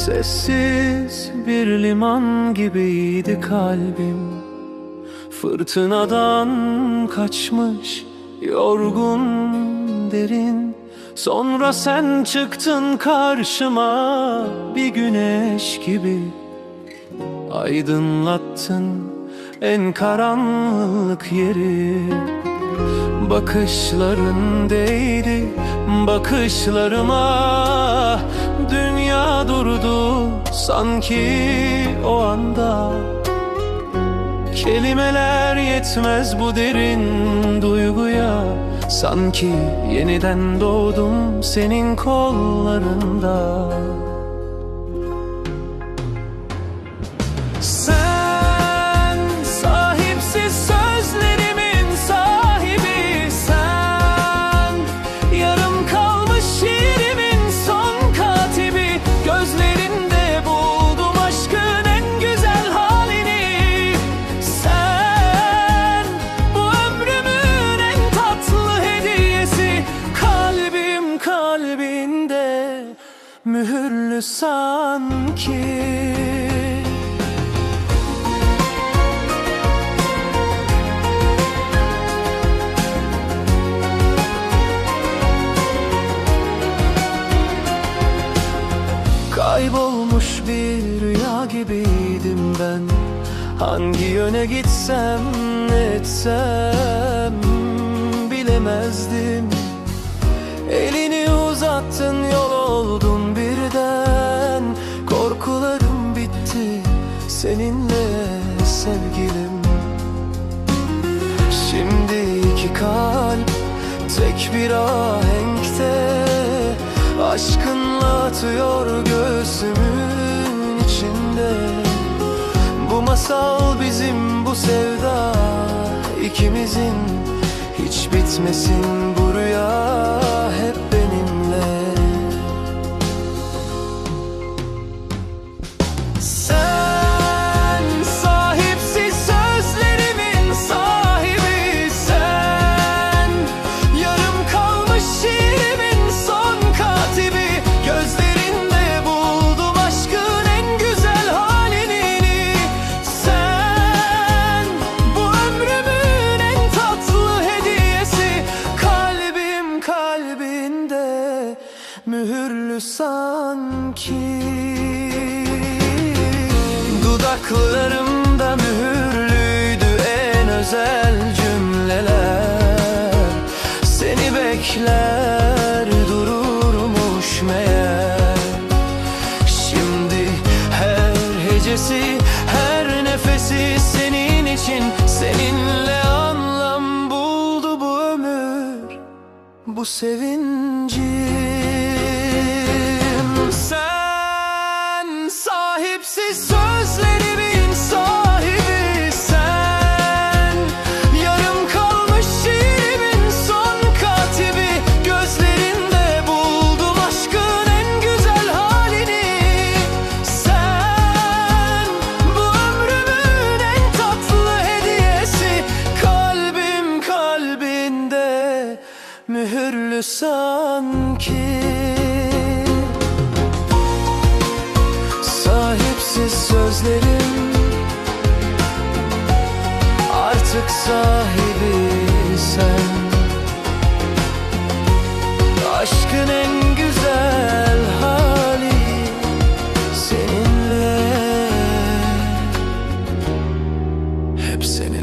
Sessiz bir liman gibiydi kalbim. Fırtınadan kaçmış yorgun derin. Sonra sen çıktın karşıma bir güneş gibi. Aydınlattın en karanlık yeri. Bakışların değdi bakışlarıma Dünya durdu sanki o anda. Kelimeler yetmez bu derin duyguya. Sanki yeniden doğdum senin kollarında. Sen mühürlü sanki. Kaybolmuş bir rüya gibiydim ben. Hangi yöne gitsem ne etsem bilemezdim. Elini uzattın yol seninle sevgilim. Şimdi iki kalp tek bir ahenkte. Aşkınla atıyor göğsümün içinde. Bu masal bizim bu sevda ikimizin Hiç bitmesin bu rüya mühürlü sanki. Dudaklarımda mühürlüydü en özel cümleler. Seni bekler dururmuş meğer. Şimdi her hecesi, her nefesi senin için. Seninle anlam buldu bu ömür, bu sevincim mühürlü sanki. Sahipsiz sözlerim Artık sahibi sen. Aşkın en güzel hali Seninle. Hep seninle